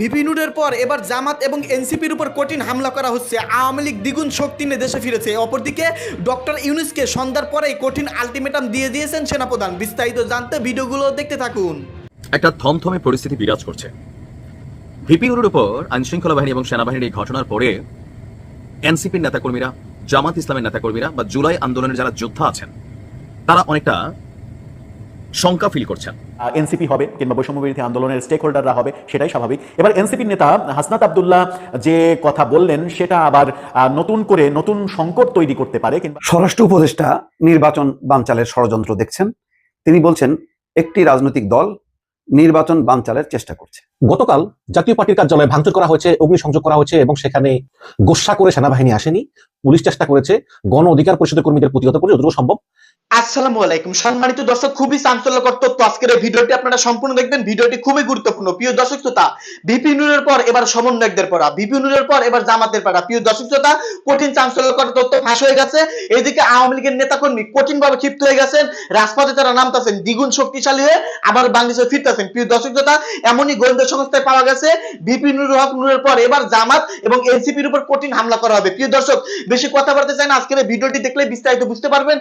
ভিপিনুরের পর এবার জামাত এবং এনসিপির উপর কঠিন হামলা করা হচ্ছে। আওয়ামী লীগ দ্বিগুণ শক্তি নিয়ে দেশে ফিরেছে। অপরদিকে, ডক্টর ইউনুসকে সন্ধ্যার পরেই কঠিন আলটিমেটাম দিয়ে দিয়েছেন সেনাপ্রধান। বিস্তারিত জানতে ভিডিওগুলো দেখতে থাকুন। একটা থমথমে পরিস্থিতি বিরাজ করছে। ভিপিনুরের উপর আইনশৃঙ্খলা বাহিনী এবং সেনাবাহিনীর এই ঘটনার পরে এনসিপির নেতাকর্মীরা, জামাত ইসলামের নেতাকর্মীরা বা জুলাই আন্দোলনের যারা যোদ্ধা আছেন, তারা অনেকটা শঙ্কা ফিল করছেন। এনসিপি হবে কিংবা বৈষম্য বিরোধী আন্দোলনের স্টেক হোল্ডাররা হবে সেটাই স্বাভাবিক। এবার এনসিপির নেতা হাসনাত আবদুল্লাহ যে কথা বললেন সেটা আবার আহ, নতুন করে নতুন সংকট তৈরি করতে পারে কিংবা স্বরাষ্ট্র উপদেষ্টা নির্বাচন বানচালের ষড়যন্ত্র দেখছেন। তিনি বলছেন একটি রাজনৈতিক দল নির্বাচন বানচালের চেষ্টা করছে। গতকাল জাতীয় পার্টির কার্যালয়ে ভাঙচুর করা হয়েছে অগ্নিসংযোগ করা হয়েছে এবং সেখানে গোসা করে সেনাবাহিনী আসেনি। পুলিশ চেষ্টা করেছে গণ অধিকার পরিষদের কর্মীদের প্রতিহত করে যতটুকু সম্ভব আসসালামু আলাইকুম। সম্মানিত দর্শক, খুবই চাঞ্চল্যকর তথ্য আজকের এই ভিডিওটি আপনারা সম্পূর্ণ দেখবেন। ভিডিওটি খুবই গুরুত্বপূর্ণ। প্রিয় দর্শক শ্রোতা, ভিপি নুরের পর এবার সমন্বয়কদের পড়া। ভিপি নুরের পর এবার জামাতের পড়া। প্রিয় দর্শক শ্রোতা, কঠিন চাঞ্চল্যকর তথ্য ফাঁস হয়ে গেছে। এদিকে আওয়ামী লীগের নেতাকর্মী কঠিন ভাবে ক্ষিপ্ত হয়ে গেছেন। রাজপথে তারা নামতেছেন, দ্বিগুণ শক্তিশালী হয়ে আবার বাংলাদেশে ফিরতেছেন। প্রিয় দর্শক শ্রোতা, এমনই গোয়েন্দা সংস্থায় পাওয়া গেছে। ভিপি নুরুল হক নুরের পর এবার জামাত এবং এনসিপির উপর কঠিন হামলা করা হবে। প্রিয় দর্শক, বেশি কথা বলতে চাই না। আজকের ভিডিওটি দেখলে বিস্তারিত বুঝতে পারবেন।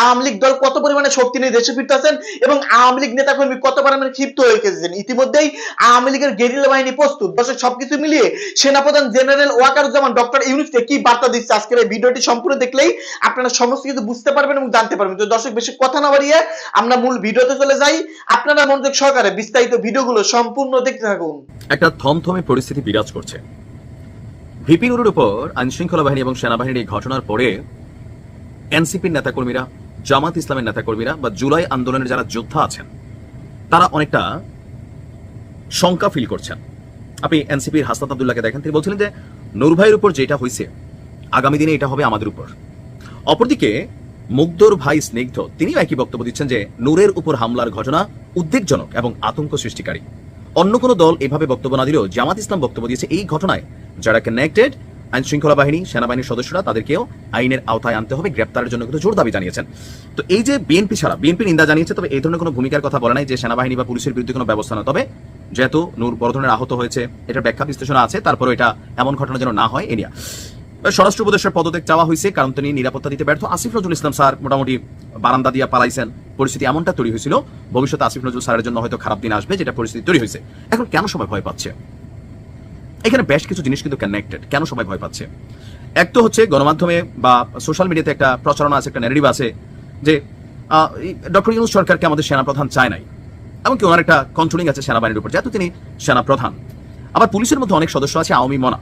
আওয়ামী লীগ দল কত পরিমাণে শক্তি নিয়ে দেশে ফিরতেছেন এবং আওয়ামী লীগ নেতাকর্মী কত পরিমাণে ক্ষিপ্ত হয়ে গেছেন? ইতিমধ্যেই আওয়ামী লীগের গেরিলা বাহিনী প্রস্তুত। দর্শক, সবকিছু মিলিয়ে সেনাপ্রধান জেনারেল ওয়াকারুজ্জামান ডক্টর ইউনুসকে কি বার্তা দিচ্ছে? আজকের এই ভিডিওটি সম্পূর্ণ দেখলেই আপনারা সমস্ত কিছু বুঝতে পারবেন এবং জানতে পারবেন। তো দর্শক, বেশি কথা না বাড়িয়ে আমরা মূল ভিডিওতে চলে যাই। আপনারা মনোযোগ সহকারে বিস্তারিত ভিডিওগুলো সম্পূর্ণ দেখতে থাকুন। একটা থমথমে পরিস্থিতি বিরাজ করছে। ভিপিনুরের উপর আইনশৃঙ্খলা বাহিনী এবং সেনাবাহিনীর এই ঘটনার পরে এনসিপির নেতাকর্মীরা জামাত ইসলামের নেতাকর্মীরা বা জুলাই আন্দোলনের যারা যোদ্ধা আছেন, তারা অনেকটা শঙ্কা ফিল করছেন। আপনি এনসিপির হাসনাত আবদুল্লাহকে দেখেন, তিনি বলছিলেন যে, নূর ভাইয়ের উপর যেটা হয়েছে আগামী দিনে এটা হবে আমাদের উপর। অপরদিকে, মুগ্ধর ভাই স্নিগ্ধ তিনি একই বক্তব্য দিচ্ছেন যে, নূরের উপর হামলার ঘটনা উদ্বেগজনক এবং আতঙ্ক সৃষ্টিকারী। অন্য কোনো দল এভাবে বক্তব্য না দিলেও জামাত ইসলাম বক্তব্য দিয়েছে এই ঘটনায়, যারা কানেক্টেড আইন শৃঙ্খলা বাহিনী, সেনাবাহিনীর সদস্যরা তাদেরকেও আইনের আওতায় আনতে হবে। গ্রেপ্তারের জন্য কিন্তু জোর দাবি জানিয়েছেন। তো এই যে বিএনপি ছাড়া, বিএনপি নিন্দা জানিয়েছে, তবে এই ধরনের কোনো ভূমিকার কথা বলে নাই যে সেনাবাহিনী বা পুলিশের বিরুদ্ধে কোনো ব্যবস্থা না তবে যেহেতু নূর বড় ধরনের আহত হয়েছে, এটার ব্যাখ্যা বিশ্লেষণ আছে তারপরে এটা এমন ঘটনা যেন না হয়, এ নিয়ে। স্বরাষ্ট্র উপদেশের পদত্যাগ চাওয়া হয়েছে, কারণ তিনি নিরাপত্তা দিতে ব্যর্থ। আসিফ নজরুল ইসলাম স্যার মোটামুটি বারান্দা দিয়া পালাইছেন। পরিস্থিতি এমনটা তৈরি হয়েছিল, ভবিষ্যতে আসিফ নজরুল স্যারের জন্য হয়তো খারাপ দিন আসবে, যেটা পরিস্থিতি তৈরি হয়েছে। এখন কেন সবাই ভয় পাচ্ছে? এখানে বেশ কিছু জিনিস কিন্তু কানেক্টেড কেন সবাই ভয় পাচ্ছে? এক তো হচ্ছে গণমাধ্যমে বা সোশ্যাল মিডিয়াতে একটা প্রচারণা আছে, একটা ন্যারেটিভ আছে যে ডক্টর ইউনুস সরকারকে আমাদের সেনাপ্রধান চায় নাই। এমনকি ওনার একটা কন্ট্রোলিং আছে সেনাবাহিনীর উপর, যেহেতু তিনি সেনাপ্রধান। আবার পুলিশের মধ্যে অনেক সদস্য আছে, আওয়ামী মনা।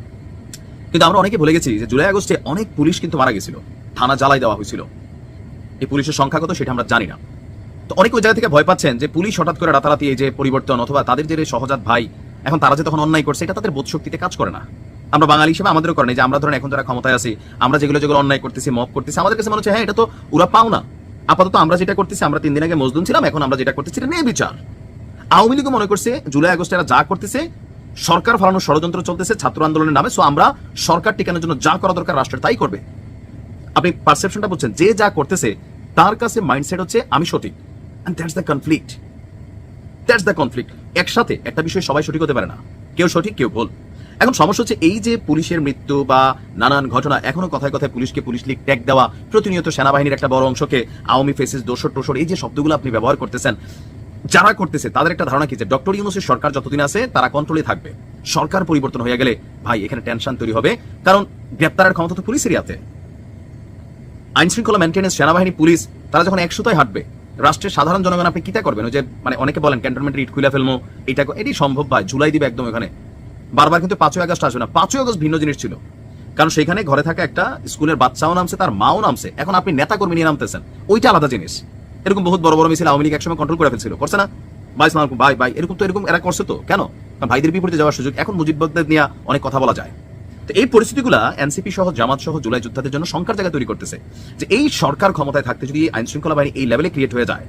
কিন্তু আমরা অনেকে ভুলে গেছি যে জুলাই আগস্টে অনেক পুলিশ কিন্তু মারা গেছিল। থানা জ্বালাই দেওয়া হয়েছিল। এই পুলিশের সংখ্যা কত সেটা আমরা জানি না। তো অনেক ওই জায়গা থেকে ভয় পাচ্ছেন যে পুলিশ হঠাৎ করে রাতারাতি এই যে পরিবর্তন অথবা তাদের যে সহজাত ভাই এখন তারা যে তখন অন্যায় করছে, এটা তাদের বোধ শক্তিতে কাজ করে না। আমরা বাঙালি হিসেবে আমাদেরও করে যে আমরা ধরেন এখন যারা ক্ষমতায় আছি, আমরা যেগুলো যেগুলো অন্যায় করতেছি মব করতেছি, আমাদের কাছে মনে হচ্ছে হ্যাঁ এটা তো ওরা পাও না। আপাতত আমরা যেটা করতেছি, আমরা তিন দিন আগে মজদুম ছিলাম, এখন আমরা যেটা করতেছি, এটা নেই বিচার আওয়ামী লীগও মনে করছে, জুলাই আগস্টে এরা যা করতেছে, সরকার ফলানোর ষড়যন্ত্র চলতেছে, ছাত্র আন্দোলনের নামে সো আমরা সরকার টিকানোর জন্য যা করা দরকার রাষ্ট্রের তাই করবে। আপনি পারসেপশনটা বলছেন যে যা করতেছে, তার কাছে মাইন্ডসেট হচ্ছে, আমি সঠিক। And that's the conflict that's the conflict একসাথে একটা বিষয় সবাই সঠিক হতে পারে না। কেউ সঠিক, কেউ ভুল। এখন সমস্যা হচ্ছে এই যে পুলিশের মৃত্যু বা নানান ঘটনা, এখনও কথায় কথায় পুলিশকে পুলিশ লীগ ট্যাগ দেওয়া, প্রতিনিয়ত সেনাবাহিনীর একটা বড় অংশকে আওয়ামী ফেসেস দোষর টোসর এই যে শব্দগুলো আপনি ব্যবহার করতেছেন, যারা করতেছে, তাদের একটা ধারণা কি যে ডক্টর ইউনুসের সরকার যতদিন আছে, তারা কন্ট্রোলে থাকবে। সরকার পরিবর্তন হয়ে গেলে, ভাই, এখানে টেনশন তৈরি হবে। কারণ গ্রেপ্তারের ক্ষমতা তো পুলিশেরই আছে আইন শৃঙ্খলা মেনটেন্স সেনাবাহিনী, পুলিশ, তারা যখন একসুতায় হাঁটবে রাষ্ট্রের সাধারণ জনগণ আপনি কিতা করবেন? যে মানে অনেকে বলেন ক্যান্টনমেন্টের ইট খুলে ফেলব এটা এটি সম্ভব ভাই, জুলাই দিবে একদম এখানে বারবার কিন্তু পাঁচই আগস্ট আসবে না। পাঁচই আগস্ট ভিন্ন জিনিস ছিল। কারণ সেখানে ঘরে থাকা একটা স্কুলের বাচ্চাও নামছে, তার মাও নামছে। এখন আপনি নেতা কর্মী নিয়ে নামতেছেন, ওইটা আলাদা জিনিস। এরকম বহুত বড় বড় মিছিল আওয়ামী লীগ একসময় কন্ট্রোল করে ফেলছিল। করছে না? ভাই সালাম ভাই ভাই, এরকম তো এরকম এরা করছে তো? কেন? ভাইদের বিপরীতে যাওয়ার সুযোগ। এখন মুজিবদের নিয়ে অনেক কথা বলা যায়। তো এই পরিস্থিতিগুলা এনসিপি সহ জামাত সহ জুলাই যোদ্ধাদের জন্য সংকার জায়গা তৈরি করতেছে যে এই সরকার ক্ষমতায় থাকতে যদি আইন শৃঙ্খলা বাহিনী এই লেভেলে ক্রিয়েট হয়ে যায়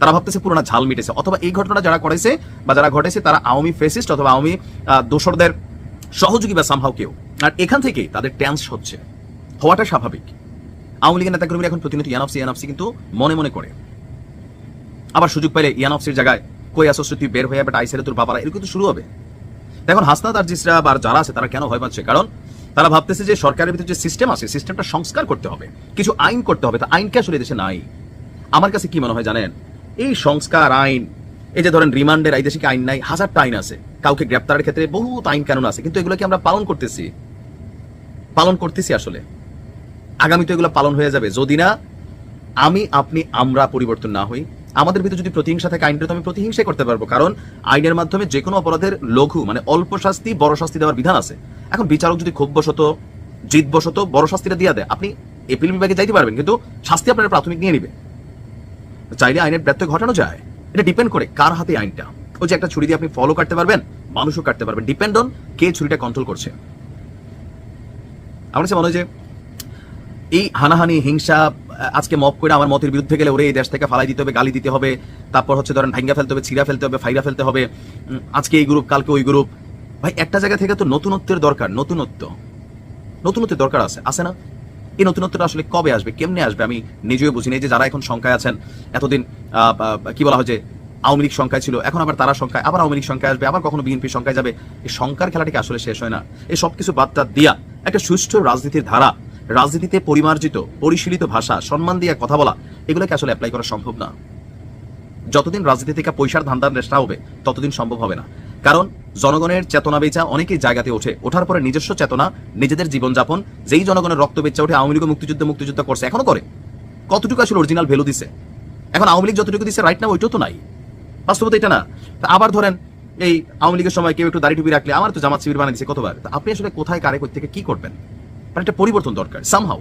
তারা ভাবতেছে পুরোনা ঝাল মিটেছে। অথবা এই ঘটনা যারা করেছে বা যারা ঘটেছে তারা আওয়ামী ফেসিস্ট অথবা আওয়ামী আহ, দোসরদের সহযোগী বা সামহাও কেউ। আর এখান থেকে তাদের টেন্স হচ্ছে। হওয়াটা স্বাভাবিক। আওয়ামী লীগের নেতাকর্মীরা এখন প্রতিনিয়ত ইয়ানফসি ইয়ানফসি কিন্তু মনে মনে করে। আবার সুযোগ পেলে ইয়ানফসির জায়গায় কই আসছ তুই বের হয়ে বেটা আইসেরে তোর বাবারা এরকম তো শুরু হবে। এখন হাসনাত আর জিসরা আর যারা আছে, তারা কেন ভয় পাচ্ছে? কারণ তারা ভাবতেছে যে সরকারের ভিতরে যে সিস্টেম আছে সিস্টেমটা সংস্কার করতে হবে, কিছু আইন করতে হবে, তা আইন কি আসলে দেশে নাই। আমার কাছে কি মনে হয় জানেন? এই সংস্কার আইন, এই যে ধরেন রিমান্ডের, এই দেশে কি আইন নাই? হাজারটা আইন আছে। কাউকে গ্রেপ্তারের ক্ষেত্রে বহুত আইন কানুন আছে, কিন্তু এগুলো কি আমরা পালন করতেছি? পালন করতেছি আসলে। আগামী তো এগুলো পালন হয়ে যাবে। যদি না, আমি, আপনি, আমরা পরিবর্তন না হই। আমাদের ভিতরে যদি প্রতিহিংসা থাকে আইনটা তো আমি প্রতিহিংসাই করতে পারব। কারণ আইনের মাধ্যমে যে কোনো অপরাধের লঘু মানে অল্প শাস্তি, বড় শাস্তি দেওয়ার বিধান আছে। এখন বিচারক যদি খুব বশত জিত বশত বড় শাস্তিটা দিয়ে দেয়, আপনি এপিল বিভাগে যাইতে পারবেন, কিন্তু শাস্তি আপনার প্রাথমিক নিয়ে নিবে। চাইলে আইনের ব্যত্যয় ঘটানো যায়। এটা ডিপেন্ড করে কার হাতে আইনটা। ওই যে একটা ছুরি দিয়ে আপনি ফলো কাটতে পারবেন, মানুষও কাটতে পারবেন। ডিপেন্ড অন কে ছুরিটা কন্ট্রোল করছে। আমার কাছে মনে হয় যে এই হানাহানি, হিংসা আজকে মপ করে আমার মতের বিরুদ্ধে গেলে ওরে এই দেশ থেকে ফালাই দিতে হবে, গালি দিতে হবে, তারপর হচ্ছে ধরেন ভাঙ্গা ফেলতে হবে, ছিঁড়া ফেলতে হবে, ফাইরা ফেলতে হবে। আজকে এই গ্রুপ কালকে ওই গ্রুপ ভাই, একটা জায়গা থেকে তো নতুনত্বের দরকার, নতুনত্ব। নতুনত্বের দরকার আছে আছে না? এই নতুনত্বটা আসলে কবে আসবে, কেমনে আসবে? আমি নিজেও বুঝি যে যারা এখন সংখ্যায় আছেন, এতদিন কি বলা হয় যে আওয়ামী লীগ সংখ্যায় ছিল, এখন আবার তারা সংখ্যায়, আবার আওয়ামী লীগ সংখ্যায় আসবে, আবার কখনো বিএনপি সংখ্যায় যাবে। এই সংখ্যার খেলাটিকে আসলে শেষ হয় না। এই সবকিছু বাদটা দিয়া একটা সুষ্ঠু রাজনীতির ধারা রাজনীতিতে পরিমার্জিত, পরিশীলিত ভাষা, সম্মান দিয়ে কথা বলা, এগুলোকে আসলে অ্যাপ্লাই করা সম্ভব না। যতদিন রাজনীতি থেকে পয়সার ধান্দার নেশা হবে, ততদিন সম্ভব হবে না। কারণ জনগণের চেতনা বেচা অনেকেই জায়গাতে ওঠে। ওঠার পরে নিজস্ব চেতনা, নিজেদের জীবনযাপন, যেই জনগণের রক্ত বেচা ওঠে, আওয়ামী লীগ মুক্তিযুদ্ধ মুক্তিযুদ্ধ করছে, এখনও করে। কতটুকু আসলে অরিজিনাল ভ্যালু দিছে? এখন আওয়ামী লীগ যতটুকু দিছে রাইট না ওইটাও তো নাই। বাস্তবতা এটা না। আবার ধরেন, এই আওয়ামী লীগের সময় কেউ একটু দাড়ি টুপি রাখলে, আমার তো জামাত শিবির বানিয়ে দিচ্ছে কতবার? আপনি আসলে কোথায়, কারে থেকে কি করবেন? মানে একটা পরিবর্তন দরকার সামহাউ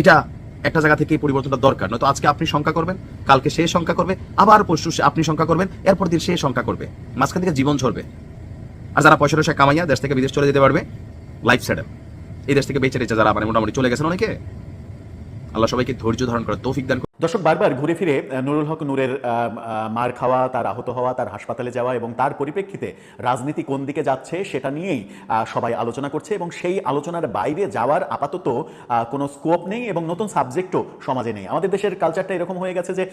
এটা একটা জায়গা থেকে পরিবর্তনটা দরকার, নয়তো আজকে আপনি সংখ্যা করবেন, কালকে সে সংখ্যা করবে, আবার পরশু আপনি সংখ্যা করবেন, এরপর দিন সে সংখ্যা করবে। মাঝখান থেকে জীবন ঝরবে। আর যারা পয়সা টয়সা কামাইয়া দেশ থেকে বিদেশ চলে যেতে পারবে লাইফ সেটেল এই দেশ থেকে বেঁচে রেচে যারা মানে মোটামুটি চলে গেছেন অনেকে, আল্লাহ সবাইকে ধৈর্য ধারণ করে তৌফিক দান। দর্শক, বারবার ঘুরে ফিরে নুরুল হক নূরের মার খাওয়া, তার আহত হওয়া, তার হাসপাতালে যাওয়া এবং তার পরিপ্রেক্ষিতে রাজনীতি কোন দিকে যাচ্ছে সেটা নিয়েই সবাই আলোচনা করছে এবং সেই আলোচনার বাইরে যাওয়ার আপাতত কোনো স্কোপ নেই এবং নতুন সাবজেক্টও সমাজে নেই। আমাদের দেশের কালচারটা এরকম হয়ে গেছে যে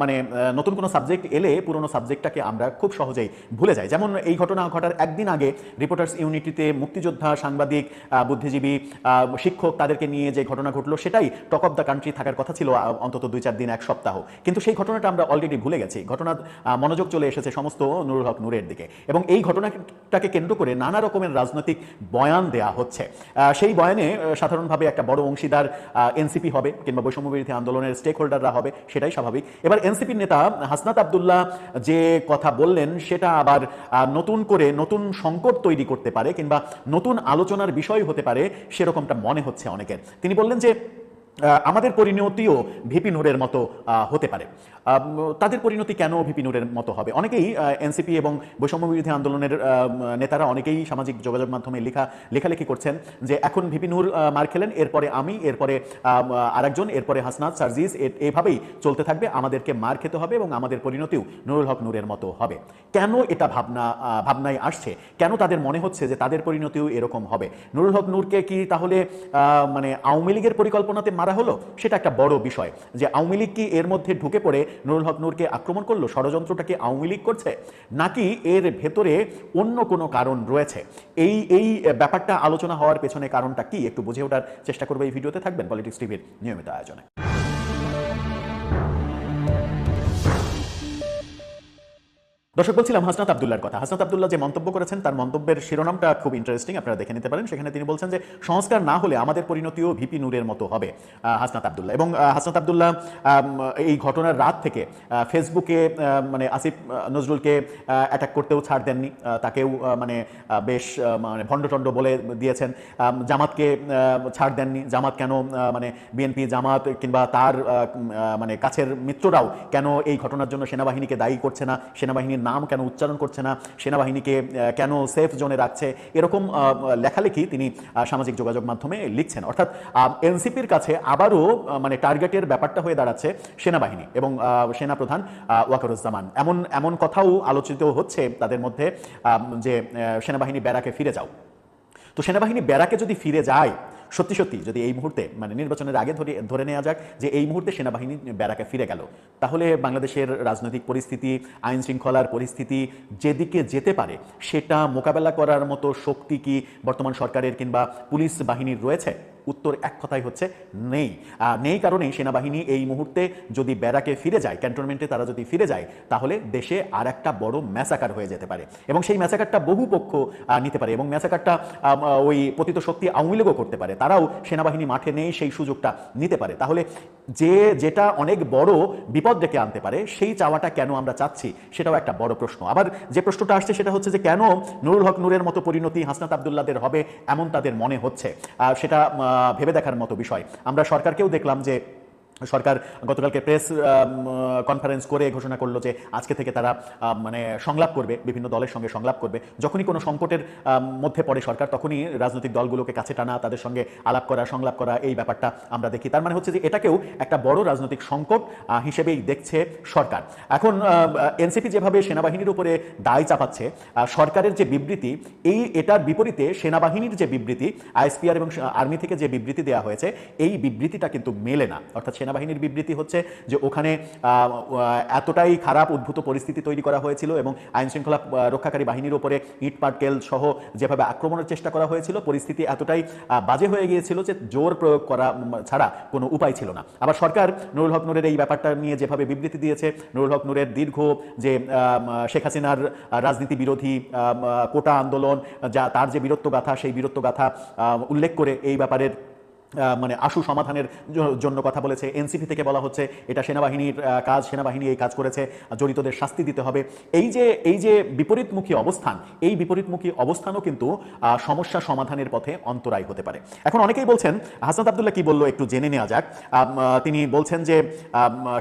মানে নতুন কোনো সাবজেক্ট এলে পুরনো সাবজেক্টটাকে আমরা খুব সহজেই ভুলে যাই। যেমন এই ঘটনা ঘটার একদিন আগে রিপোর্টার্স ইউনিটিতে মুক্তিযোদ্ধা, সাংবাদিক বুদ্ধিজীবী শিক্ষক তাদেরকে নিয়ে যে ঘটনা ঘটলো সেটাই টক অফ দ্য কান্ট্রি থাকার কথা ছিল অন্তত দুই চার দিন, এক সপ্তাহ। কিন্তু সেই ঘটনাটা আমরা অলরেডি ভুলে গেছি। ঘটনার মনোযোগ চলে এসেছে সমস্ত নুরুল হক নূরের দিকে। এবং এই ঘটনাটাকে কেন্দ্র করে নানা রকমের রাজনৈতিক বয়ান দেয়া হচ্ছে। সেই বয়ানে সাধারণভাবে একটা বড় অংশীদার এনসিপি হবে কিংবা বৈষম্য বিরোধী আন্দোলনের স্টেক হোল্ডাররা হবে, সেটাই স্বাভাবিক। এবার এনসিপির নেতা হাসনাত আবদুল্লাহ যে কথা বললেন, সেটা আবার নতুন করে নতুন সংকট তৈরি করতে পারে কিংবা নতুন আলোচনার বিষয় হতে পারে, সেরকমটা মনে হচ্ছে অনেকের। তিনি বললেন যে আমাদের পরিণতিও ভিপি নূরের মতো হতে পারে। তাদের পরিণতি কেন ভিপি নূরের মতো হবে? অনেকেই এনসিপি এবং বৈষম্য বিরোধী আন্দোলনের নেতারা অনেকেই সামাজিক যোগাযোগ মাধ্যমে লেখা, লেখালেখি করছেন যে এখন ভিপি নূর মার খেলেন, এরপরে আমি, এরপরে আরেকজন, এরপরে হাসনাত, সার্জিস এভাবেই চলতে থাকবে। আমাদেরকে মার খেতে হবে এবং আমাদের পরিণতিও নুরুল হক নূরের মতো হবে। কেন এটা ভাবনা ভাবনায় আসছে? কেন তাদের মনে হচ্ছে যে তাদের পরিণতিও এরকম হবে? নুরুল হক নূরকে কি তাহলে মানে আওয়ামী লীগের পরিকল্পনাতে মারা হলো, সেটা একটা বড় বিষয়। যে আওয়ামী লীগ কি এর মধ্যে ঢুকে পড়ে নুরুল হক নূরকে আক্রমণ করল ষড়যন্ত্রটাকে আওয়ামী লীগ করছে? নাকি এর ভেতরে অন্য কোনো কারণ রয়েছে? এই এই ব্যাপারটা আলোচনা হওয়ার পেছনে কারণটা কি? একটু বুঝে ওঠার চেষ্টা করবে এই ভিডিওতে, থাকবেন পলিটিক্স টিভির নিয়মিত আয়োজনে। দর্শক, বলছিলাম হাসনাত আবদুল্লার কথা। হাসনাত আবদুল্লাহ যে মন্তব্য করেছেন, তার মন্তব্যের শিরোনামটা খুব ইন্টারেস্টিং আপনারা দেখে নিতে পারেন। সেখানে তিনি বলছেন যে, সংস্কার না হলে আমাদের পরিণতিও ভিপি নূরের মতো হবে। হাসনাত আবদুল্লাহ। এবং হাসনাত আবদুল্লাহ এই ঘটনার রাত থেকে ফেসবুকে মানে আসিফ নজরুলকে অ্যাটাক করতেও ছাড় দেননি। তাকেও মানে বেশ মানে ভণ্ডটণ্ড বলে দিয়েছেন। জামাতকে ছাড় দেননি। জামাত কেন মানে বিএনপি জামাত কিংবা তার মানে কাছের মিত্ররাও কেন এই ঘটনার জন্য সেনাবাহিনীকে দায়ী করছে না? সেনাবাহিনীর নাম কেন উচ্চারণ করছে না, সেনাবাহিনীকে কেন সেফ জোনে রাখছে, এরকম লেখালেখি তিনি সামাজিক যোগাযোগ মাধ্যমে লিখছেন। অর্থাৎ এনসিপির কাছে আবারও মানে টার্গেটের ব্যাপারটা হয়ে দাঁড়াচ্ছে সেনাবাহিনী এবং সেনাপ্রধান ওয়াকারুজ্জামান। এমন এমন কথাও আলোচিত হচ্ছে তাদের মধ্যে যে সেনাবাহিনী ব্যারাকে ফিরে যাও। তো সেনাবাহিনী ব্যারাকে যদি ফিরে যায় সত্যি সত্যি যদি এই মুহূর্তে মানে নির্বাচনের আগে ধরে ধরে নেওয়া যাক যে এই মুহূর্তে সেনাবাহিনী ব্যারাকে ফিরে গেল, তাহলে বাংলাদেশের রাজনৈতিক পরিস্থিতি, আইন শৃঙ্খলার পরিস্থিতি যেদিকে যেতে পারে, সেটা মোকাবেলা করার মতো শক্তি কি বর্তমান সরকারের কিংবা পুলিশ বাহিনীর রয়েছে? উত্তর এক কথাই হচ্ছে নেই। নেই কারণেই সেনাবাহিনী এই মুহূর্তে যদি ব্যারাকে ফিরে যায়, ক্যান্টনমেন্টে তারা যদি ফিরে যায়, তাহলে দেশে আর একটা বড় ম্যাসাকার হয়ে যেতে পারে। এবং সেই ম্যাসাকারটা বহু পক্ষ নিতে পারে এবং ম্যাসাকারটা ওই পতিত শক্তি আওয়ামী লীগও করতে পারে। তারাও সেনাবাহিনী মাঠে নেই, সেই সুযোগটা নিতে পারে। তাহলে যে যেটা অনেক বড় বিপদ ডেকে আনতে পারে, সেই চাওয়াটা কেন আমরা চাচ্ছি, সেটাও একটা বড় প্রশ্ন। আবার যে প্রশ্নটা আসছে, সেটা হচ্ছে যে কেন নুরুল হক নূরের মতো পরিণতি হাসনাত আবদুল্লাদের হবে, এমন তাদের মনে হচ্ছে। সেটা ভেবে দেখার মতো বিষয়। আমরা সরকারকেও দেখলাম যে সরকার গতকালকে প্রেস কনফারেন্স করে ঘোষণা করল যে আজকে থেকে তারা মানে সংলাপ করবে, বিভিন্ন দলের সঙ্গে সংলাপ করবে। যখনই কোনো সংকটের মধ্যে পড়ে সরকার, তখনই রাজনৈতিক দলগুলোকে কাছে টানা, তাদের সঙ্গে আলাপ করা, সংলাপ করা, এই ব্যাপারটা আমরা দেখি। তার মানে হচ্ছে যে এটাকেও একটা বড় রাজনৈতিক সংকট হিসেবেই দেখছে সরকার। এখন এনসিপি যেভাবে সেনাবাহিনীর উপরে দায় চাপাচ্ছে সরকারের যে বিবৃতি, এই এটার বিপরীতে সেনাবাহিনীর যে বিবৃতি, আইএসপিআর এবং আর্মি থেকে যে বিবৃতি দেওয়া হয়েছে, এই বিবৃতিটা কিন্তু মেলে না। অর্থাৎ সেনাবাহিনীর বিবৃতি হচ্ছে যে ওখানে এতটাই খারাপ উদ্ভূত পরিস্থিতি তৈরি করা হয়েছিল এবং আইন শৃঙ্খলা রক্ষাকারী বাহিনীর উপরে ইট পাটকেল সহ যেভাবে আক্রমণের চেষ্টা করা হয়েছিল, পরিস্থিতি এতটাই বাজে হয়ে গিয়েছিল যে জোর প্রয়োগ করা ছাড়া কোনো উপায় ছিল না। আবার সরকার নুরুল হক নূরের এই ব্যাপারটা নিয়ে যেভাবে বিবৃতি দিয়েছে, নুরুল হক নূরের দীর্ঘ যে শেখ হাসিনার রাজনীতি বিরোধী কোটা আন্দোলন, যা তার যে বীরত্ব গাথা সেই বীরত্ব গাথা উল্লেখ করে এই ব্যাপারের মানে আশু সমাধানের জন্য কথা বলেছে। এনসিপি থেকে বলা হচ্ছে, এটা সেনাবাহিনীর কাজ, সেনাবাহিনী এই কাজ করেছে, জড়িতদের শাস্তি দিতে হবে। এই যে এই যে বিপরীতমুখী অবস্থান, এই বিপরীতমুখী অবস্থানও কিন্তু সমস্যা সমাধানের পথে অন্তরায় হতে পারে। এখন অনেকেই বলছেন হাসনাত আবদুল্লাহ কি বলল একটু জেনে নেওয়া যাক। তিনি বলছেন যে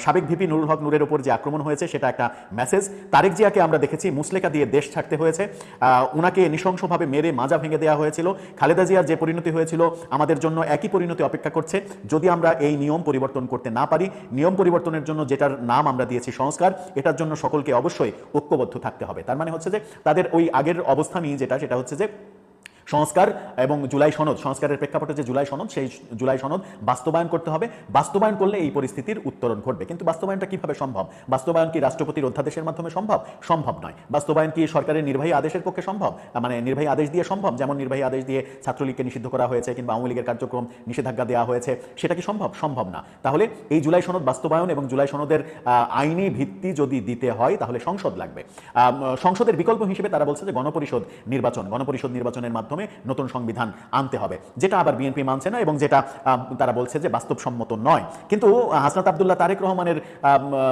সাবেক ভিপি নুরুল হক নূরের উপর যে আক্রমণ হয়েছে, সেটা একটা মেসেজ। তারেক জিয়াকে আমরা দেখেছি মুসলেকা দিয়ে দেশ ছাড়তে হয়েছে। ওনাকে নৃশংসভাবে মেরে মাজা ভেঙে দেওয়া হয়েছিল। খালেদা জিয়ার যে পরিণতি হয়েছিল, আমাদের জন্য একই পরিণতি অপেক্ষা করছে। যদি আমরা এই নিয়ম পরিবর্তন করতে না পারি, নিয়ম পরিবর্তনের জন্য যেটার নাম আমরা দিয়েছি সংস্কার, এটার জন্য সকলকে অবশ্যই ঐক্যবদ্ধ থাকতে হবে। তার মানে হচ্ছে যে তাদের ওই আগের অবস্থানই যেটা, সেটা হচ্ছে যে সংস্কার এবং জুলাই সনদ, সংস্কারের প্রেক্ষাপটে যে জুলাই সনদ, সেই জুলাই সনদ বাস্তবায়ন করতে হবে। বাস্তবায়ন করলে এই পরিস্থিতির উত্তরণ ঘটবে। কিন্তু বাস্তবায়নটা কীভাবে সম্ভব? বাস্তবায়ন কি রাষ্ট্রপতির অধ্যাদেশের মাধ্যমে সম্ভব? সম্ভব নয়। বাস্তবায়ন কি সরকারের নির্বাহী আদেশের পক্ষে সম্ভব? মানে নির্বাহী আদেশ দিয়ে সম্ভব? যেমন নির্বাহী আদেশ দিয়ে ছাত্রলীগকে নিষিদ্ধ করা হয়েছে কিংবা আওয়ামী লীগের কার্যক্রম নিষেধাজ্ঞা দেওয়া হয়েছে, সেটা কি সম্ভব? সম্ভব না। তাহলে এই জুলাই সনদ বাস্তবায়ন এবং জুলাই সনদের আইনি ভিত্তি যদি দিতে হয়, তাহলে সংসদ লাগবে। সংসদের বিকল্প হিসেবে তারা বলছে যে গণপরিষদ নির্বাচন, গণপরিষদ নির্বাচনের মাধ্যমে নতুন সংবিধান আনতে হবে, যেটা আবার বিএনপি মানছে না এবং যেটা তারা বলছে যে বাস্তবসম্মত নয়। কিন্তু হাসনাত আবদুল্লাহ তারেক রহমানের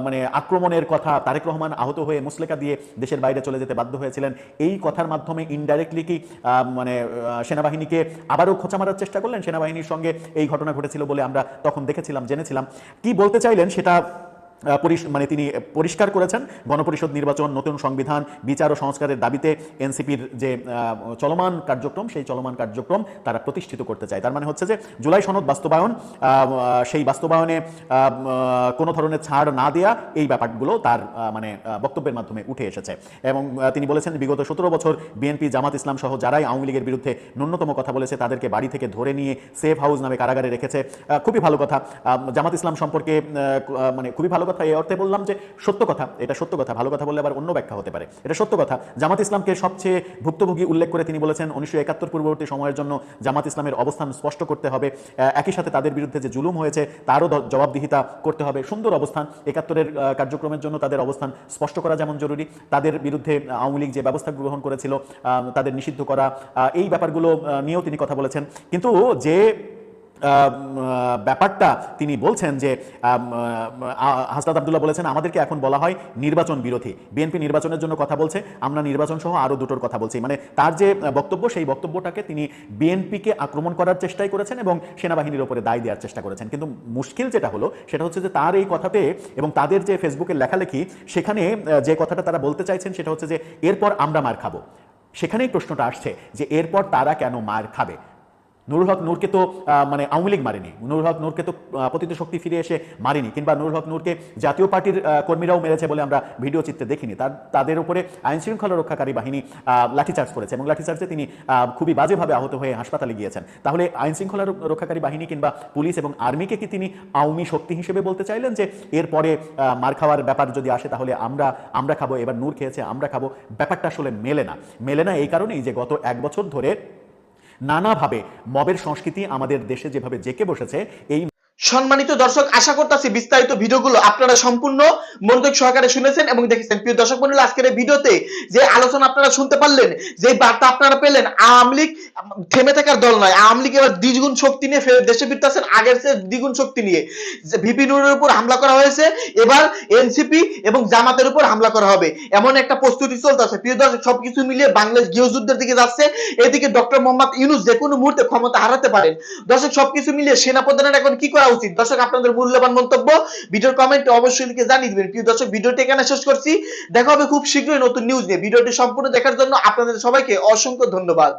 মানে আক্রমণের কথা, তারেক রহমান আহত হয়ে মুসলেকা দিয়ে দেশের বাইরে চলে যেতে বাধ্য হয়েছিলেন, এই কথার মাধ্যমে ইনডাইরেক্টলি কি মানে সেনাবাহিনীকে আবারও খোঁচা মারার চেষ্টা করলেন? সেনাবাহিনীর সঙ্গে এই ঘটনা ঘটেছিল বলে আমরা তখন দেখেছিলাম, জেনেছিলাম। কি বলতে চাইলেন সেটা মানে তিনি পরিষ্কার করেছেন, গণপরিষদ নির্বাচন, নতুন সংবিধান, বিচার ও সংস্কারের দাবিতে এনসিপির যে চলমান কার্যক্রম, সেই চলমান কার্যক্রম তারা প্রতিষ্ঠিত করতে চায়। তার মানে হচ্ছে যে, জুলাই সনদ বাস্তবায়ন সেই বাস্তবায়নে কোনো ধরনের ছাড় না দেয়া এই ব্যাপারগুলো তার মানে বক্তব্যের মাধ্যমে উঠে এসেছে। এবং তিনি বলেছেন, বিগত সতেরো বছর বিএনপি, জামাত ইসলাম সহ যারাই আওয়ামী লীগের বিরুদ্ধে ন্যূনতম কথা বলেছে, তাদেরকে বাড়ি থেকে ধরে নিয়ে সেফ হাউস নামে কারাগারে রেখেছে। খুবই ভালো কথা। জামাত ইসলাম সম্পর্কে মানে খুবই ভালো কথা, এই অর্থে বললাম যে সত্য কথা, এটা সত্য কথা, ভালো কথা বললে আবার অন্য ব্যাখ্যা হতে পারে। এটা সত্য কথা। জামাত ইসলামকে সবচেয়ে ভুক্তভোগী উল্লেখ করে তিনি বলেছেন, উনিশশো একাত্তর পূর্ববর্তী সময়ের জন্য জামাত ইসলামের অবস্থান স্পষ্ট করতে হবে। একই সাথে তাদের বিরুদ্ধে যে জুলুম হয়েছে, তারও জবাবদিহিতা করতে হবে। সুন্দর অবস্থান। একাত্তরের কার্যক্রমের জন্য তাদের অবস্থান স্পষ্ট করা যেমন জরুরি। তাদের বিরুদ্ধে আওয়ামী লীগ যে ব্যবস্থা গ্রহণ করেছিল তাদের নিষিদ্ধ করা এই ব্যাপারগুলো নিয়েও তিনি কথা বলেছেন। কিন্তু যে ব্যাপারটা তিনি বলছেন যে হাসনাত আবদুল্লাহ বলেছেন, আমাদেরকে এখন বলা হয় নির্বাচন বিরোধী। বিএনপি নির্বাচনের জন্য কথা বলছে, আমরা নির্বাচন সহ আরও দুটোর কথা বলছি। মানে তার যে বক্তব্য, সেই বক্তব্যটাকে তিনি বিএনপিকে আক্রমণ করার চেষ্টাই করেছেন এবং সেনাবাহিনীর ওপরে দায় দেওয়ার চেষ্টা করেছেন। কিন্তু মুশকিল যেটা হলো, সেটা হচ্ছে যে তার এই কথাতে এবং তাদের যে ফেসবুকের লেখালেখি, সেখানে যে কথাটা তারা বলতে চাইছেন সেটা হচ্ছে যে, এরপর আমরা মার খাব। সেখানেই প্রশ্নটা আসছে যে, এরপর তারা কেন মার খাবে? নুরুল হক নূরকে তো মানে আওয়ামী লীগ মারেনি। নুরুল হক নূরকে তো পতিত শক্তি ফিরে এসে মারেনি। কিংবা নুরুল হক নূরকে জাতীয় পার্টির কর্মীরাও মেরেছে বলে আমরা ভিডিও চিত্রে দেখিনি। তার, তাদের উপরে আইন শৃঙ্খলা রক্ষাকারী বাহিনী লাঠিচার্জ করেছে এবং লাঠিচার্জে তিনি খুবই বাজেভাবে আহত হয়ে হাসপাতালে গিয়েছেন। তাহলে আইন শৃঙ্খলা রক্ষাকারী বাহিনী কিংবা পুলিশ এবং আর্মিকে কি তিনি আওয়ামী শক্তি হিসেবে বলতে চাইলেন যে এরপরে মার খাওয়ার ব্যাপার যদি আসে তাহলে আমরা আমরা খাব, এবার নূর খেয়েছে, আমরা খাব? ব্যাপারটা আসলে মেলে না। মেলে না এই কারণেই যে গত এক বছর ধরে নানাভাবে মবের সংস্কৃতি আমাদের দেশে যেভাবে জেকে বসেছে এই সম্মানিত দর্শক, আশা করতেছি বিস্তারিত ভিডিওগুলো আপনারা সম্পূর্ণ মনোযোগ সহকারে শুনেছেন এবং দেখেছেন। প্রিয় দর্শক মন্ডলী আজকের এই ভিডিওতে যে আলোচনা আপনারা শুনতে পারলেন, যে বার্তা আপনারা পেলেন, আওয়ামী লীগ থেমে থাকার দল নয়। আওয়ামী লীগ এবার দ্বিগুণ শক্তি নিয়ে ফের দেশে ফিরতেছেন আগের চেয়ে দ্বিগুণ শক্তি নিয়ে। যে ভিপি নুরের উপর হামলা করা হয়েছে, এবার এনসিপি এবং জামাতের উপর হামলা করা হবে। এমন একটা প্রস্তুতি চলতেছে। প্রিয় দর্শক, সবকিছু মিলিয়ে বাংলাদেশ গৃহযুদ্ধের দিকে যাচ্ছে। এদিকে ডক্টর মোহাম্মদ ইউনুস যে কোনো মুহূর্তে ক্ষমতা হারাতে পারেন। দর্শক, সবকিছু মিলিয়ে সেনাপ্রধানের এখন কি করা উচিত। দর্শক, আপনাদের মূল্যবান মন্তব্য ভিডিওর কমেন্টে অবশ্যই লিখে জানিয়ে দিবেন। প্রিয় দর্শক, ভিডিওটি এখানে শেষ করছি। দেখা হবে খুব শীঘ্রই নতুন নিউজ নিয়ে। ভিডিওটি সম্পূর্ণ দেখার জন্য আপনাদের সবাইকে অসংখ্য ধন্যবাদ।